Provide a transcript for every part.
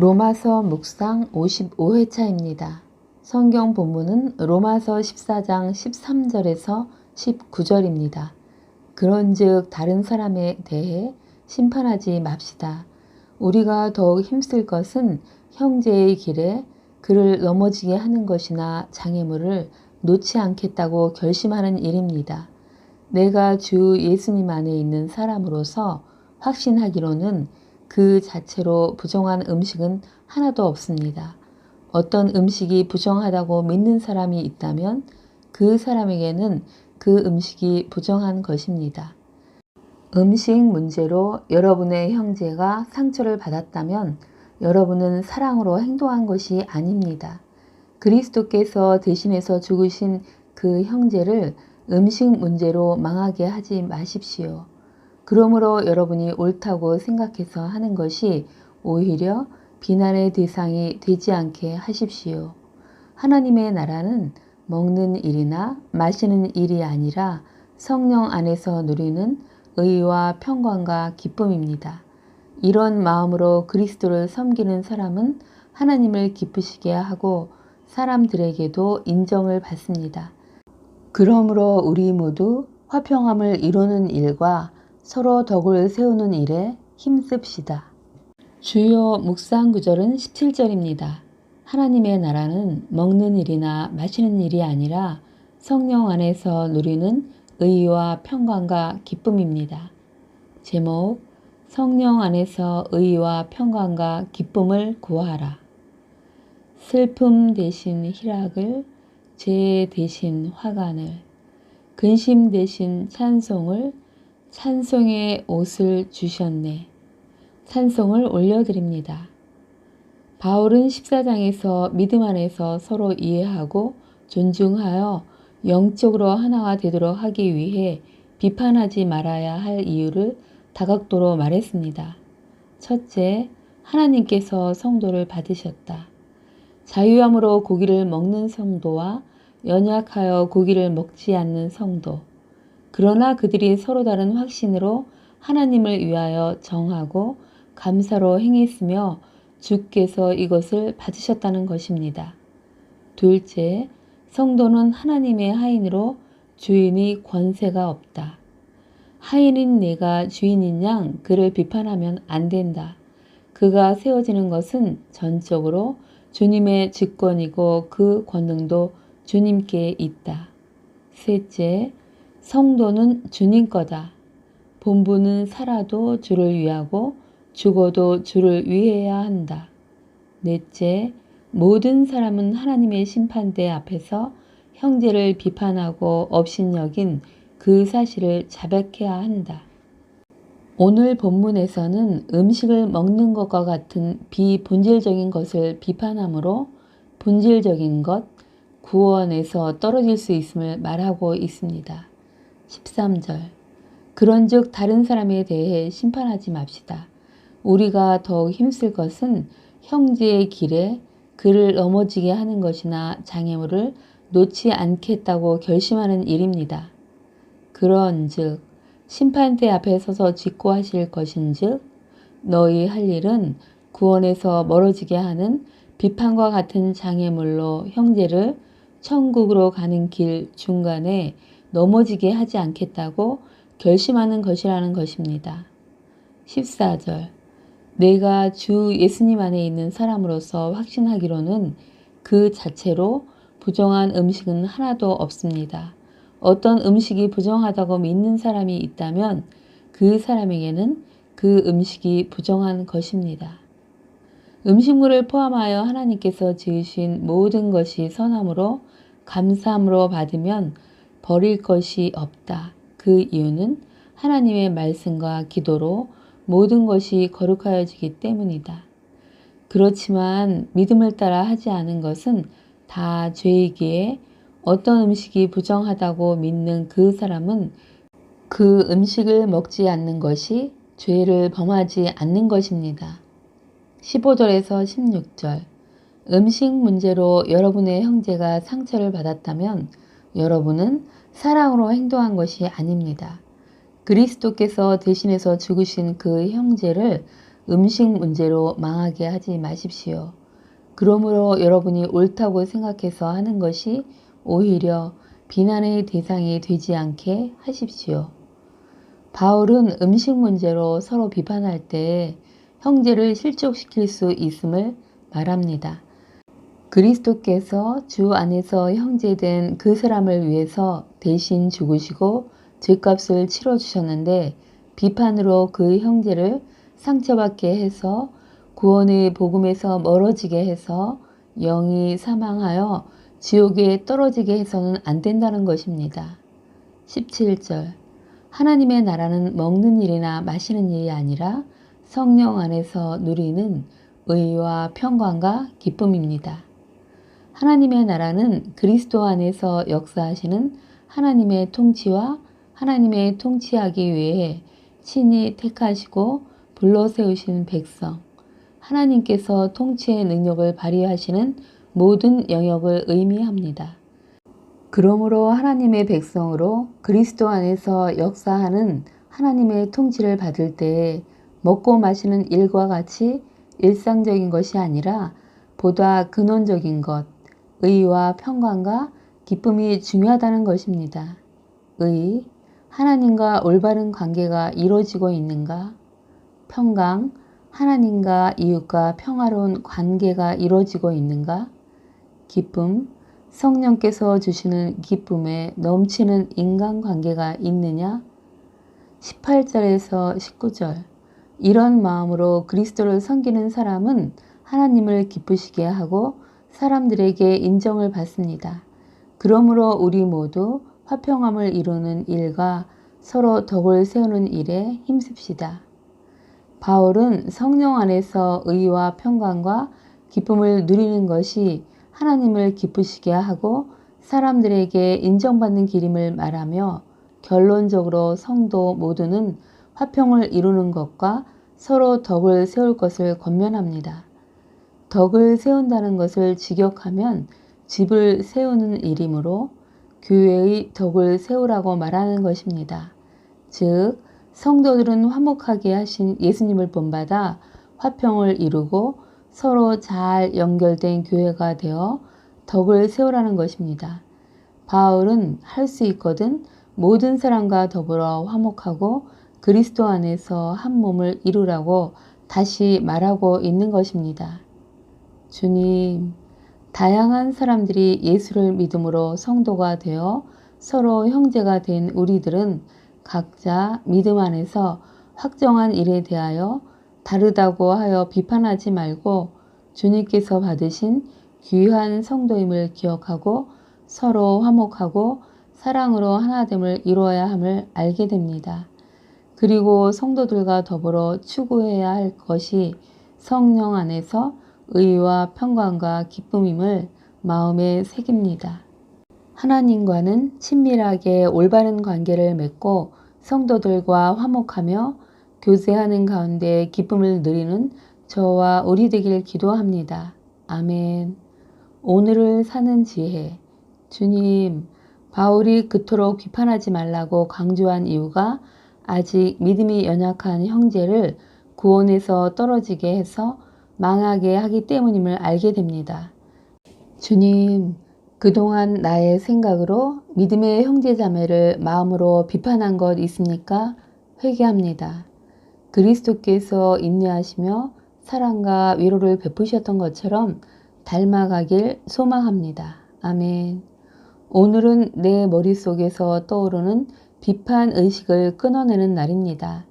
로마서 묵상 55회차입니다. 성경 본문은 로마서 14장 13절에서 19절입니다. 그런즉 다른 사람에 대해 심판하지 맙시다. 우리가 더욱 힘쓸 것은 형제의 길에 그를 넘어지게 하는 것이나 장애물을 놓지 않겠다고 결심하는 일입니다. 내가 주 예수님 안에 있는 사람으로서 확신하기로는 그 자체로 부정한 음식은 하나도 없습니다. 어떤 음식이 부정하다고 믿는 사람이 있다면 그 사람에게는 그 음식이 부정한 것입니다. 음식 문제로 여러분의 형제가 상처를 받았다면 여러분은 사랑으로 행동한 것이 아닙니다. 그리스도께서 대신해서 죽으신 그 형제를 음식 문제로 망하게 하지 마십시오. 그러므로 여러분이 옳다고 생각해서 하는 것이 오히려 비난의 대상이 되지 않게 하십시오. 하나님의 나라는 먹는 일이나 마시는 일이 아니라 성령 안에서 누리는 의와 평강과 기쁨입니다. 이런 마음으로 그리스도를 섬기는 사람은 하나님을 기쁘시게 하고 사람들에게도 인정을 받습니다. 그러므로 우리 모두 화평함을 이루는 일과 서로 덕을 세우는 일에 힘씁시다. 주요 묵상 구절은 17절입니다. 하나님의 나라는 먹는 일이나 마시는 일이 아니라 성령 안에서 누리는 의와 평강과 기쁨입니다. 제목 성령 안에서 의와 평강과 기쁨을 구하라. 슬픔 대신 희락을, 죄 대신 화관을, 근심 대신 찬송을, 찬송의 옷을 주셨네. 찬송을 올려드립니다. 바울은 14장에서 믿음 안에서 서로 이해하고 존중하여 영적으로 하나가 되도록 하기 위해 비판하지 말아야 할 이유를 다각도로 말했습니다. 첫째, 하나님께서 성도를 받으셨다. 자유함으로 고기를 먹는 성도와 연약하여 고기를 먹지 않는 성도. 그러나 그들이 서로 다른 확신으로 하나님을 위하여 정하고 감사로 행했으며 주께서 이것을 받으셨다는 것입니다. 둘째, 성도는 하나님의 하인으로 주인이 권세가 없다. 하인인 내가 주인인 양 그를 비판하면 안 된다. 그가 세워지는 것은 전적으로 주님의 직권이고 그 권능도 주님께 있다. 셋째, 성도는 주님 거다. 본부는 살아도 주를 위하고 죽어도 주를 위해야 한다. 넷째, 모든 사람은 하나님의 심판대 앞에서 형제를 비판하고 업신여긴 그 사실을 자백해야 한다. 오늘 본문에서는 음식을 먹는 것과 같은 비본질적인 것을 비판하므로 본질적인 것, 구원에서 떨어질 수 있음을 말하고 있습니다. 13절. 그런즉 다른 사람에 대해 심판하지 맙시다. 우리가 더욱 힘쓸 것은 형제의 길에 그를 넘어지게 하는 것이나 장애물을 놓지 않겠다고 결심하는 일입니다. 그런즉 심판대 앞에 서서 직고하실 것인즉 너희 할 일은 구원에서 멀어지게 하는 비판과 같은 장애물로 형제를 천국으로 가는 길 중간에 넘어지게 하지 않겠다고 결심하는 것이라는 것입니다. 14절 내가 주 예수님 안에 있는 사람으로서 확신하기로는 그 자체로 부정한 음식은 하나도 없습니다. 어떤 음식이 부정하다고 믿는 사람이 있다면 그 사람에게는 그 음식이 부정한 것입니다. 음식물을 포함하여 하나님께서 지으신 모든 것이 선함으로 감사함으로 받으면 버릴 것이 없다. 그 이유는 하나님의 말씀과 기도로 모든 것이 거룩하여지기 때문이다. 그렇지만 믿음을 따라 하지 않은 것은 다 죄이기에 어떤 음식이 부정하다고 믿는 그 사람은 그 음식을 먹지 않는 것이 죄를 범하지 않는 것입니다. 15절에서 16절 음식 문제로 여러분의 형제가 상처를 받았다면 여러분은 사랑으로 행동한 것이 아닙니다. 그리스도께서 대신해서 죽으신 그 형제를 음식 문제로 망하게 하지 마십시오. 그러므로 여러분이 옳다고 생각해서 하는 것이 오히려 비난의 대상이 되지 않게 하십시오. 바울은 음식 문제로 서로 비판할 때 형제를 실족시킬 수 있음을 말합니다. 그리스도께서 주 안에서 형제된 그 사람을 위해서 대신 죽으시고 죄값을 치러 주셨는데 비판으로 그 형제를 상처받게 해서 구원의 복음에서 멀어지게 해서 영이 사망하여 지옥에 떨어지게 해서는 안 된다는 것입니다. 17절 하나님의 나라는 먹는 일이나 마시는 일이 아니라 성령 안에서 누리는 의와 평강과 기쁨입니다. 하나님의 나라는 그리스도 안에서 역사하시는 하나님의 통치와 하나님의 통치하기 위해 친히 택하시고 불러 세우신 백성, 하나님께서 통치의 능력을 발휘하시는 모든 영역을 의미합니다. 그러므로 하나님의 백성으로 그리스도 안에서 역사하는 하나님의 통치를 받을 때 먹고 마시는 일과 같이 일상적인 것이 아니라 보다 근원적인 것, 의와 평강과 기쁨이 중요하다는 것입니다. 의, 하나님과 올바른 관계가 이루어지고 있는가? 평강, 하나님과 이웃과 평화로운 관계가 이루어지고 있는가? 기쁨, 성령께서 주시는 기쁨에 넘치는 인간관계가 있느냐? 18절에서 19절 이런 마음으로 그리스도를 섬기는 사람은 하나님을 기쁘시게 하고 사람들에게 인정을 받습니다. 그러므로 우리 모두 화평함을 이루는 일과 서로 덕을 세우는 일에 힘씁시다. 바울은 성령 안에서 의와 평강과 기쁨을 누리는 것이 하나님을 기쁘시게 하고 사람들에게 인정받는 길임을 말하며 결론적으로 성도 모두는 화평을 이루는 것과 서로 덕을 세울 것을 권면합니다. 덕을 세운다는 것을 직역하면 집을 세우는 일이므로 교회의 덕을 세우라고 말하는 것입니다. 즉, 성도들은 화목하게 하신 예수님을 본받아 화평을 이루고 서로 잘 연결된 교회가 되어 덕을 세우라는 것입니다. 바울은 할 수 있거든 모든 사람과 더불어 화목하고 그리스도 안에서 한 몸을 이루라고 다시 말하고 있는 것입니다. 주님, 다양한 사람들이 예수를 믿음으로 성도가 되어 서로 형제가 된 우리들은 각자 믿음 안에서 확정한 일에 대하여 다르다고 하여 비판하지 말고 주님께서 받으신 귀한 성도임을 기억하고 서로 화목하고 사랑으로 하나됨을 이루어야 함을 알게 됩니다. 그리고 성도들과 더불어 추구해야 할 것이 성령 안에서 의와 평강과 기쁨임을 마음에 새깁니다. 하나님과는 친밀하게 올바른 관계를 맺고 성도들과 화목하며 교제하는 가운데 기쁨을 누리는 저와 우리 되길 기도합니다. 아멘. 오늘을 사는 지혜. 주님, 바울이 그토록 비판하지 말라고 강조한 이유가 아직 믿음이 연약한 형제를 구원에서 떨어지게 해서 망하게 하기 때문임을 알게 됩니다. 주님, 그동안 나의 생각으로 믿음의 형제 자매를 마음으로 비판한 것 있습니까? 회개합니다. 그리스도께서 인내하시며 사랑과 위로를 베푸셨던 것처럼 닮아가길 소망합니다. 아멘. 오늘은 내 머릿속에서 떠오르는 비판 의식을 끊어내는 날입니다.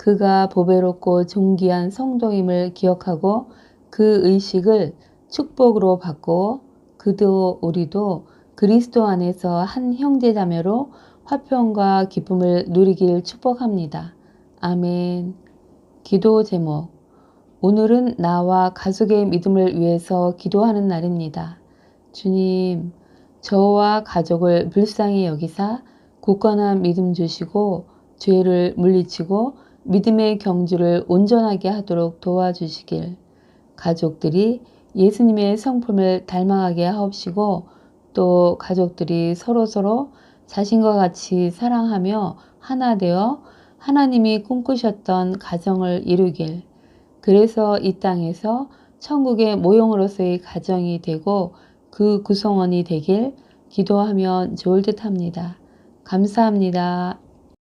그가 보배롭고 존귀한 성도임을 기억하고 그 의식을 축복으로 받고 그도 우리도 그리스도 안에서 한 형제자매로 화평과 기쁨을 누리길 축복합니다. 아멘. 기도 제목. 오늘은 나와 가족의 믿음을 위해서 기도하는 날입니다. 주님, 저와 가족을 불쌍히 여기사 굳건한 믿음 주시고 죄를 물리치고 믿음의 경주를 온전하게 하도록 도와주시길 가족들이 예수님의 성품을 닮아가게 하옵시고 또 가족들이 서로서로 자신과 같이 사랑하며 하나 되어 하나님이 꿈꾸셨던 가정을 이루길 그래서 이 땅에서 천국의 모형으로서의 가정이 되고 그 구성원이 되길 기도하면 좋을 듯 합니다. 감사합니다.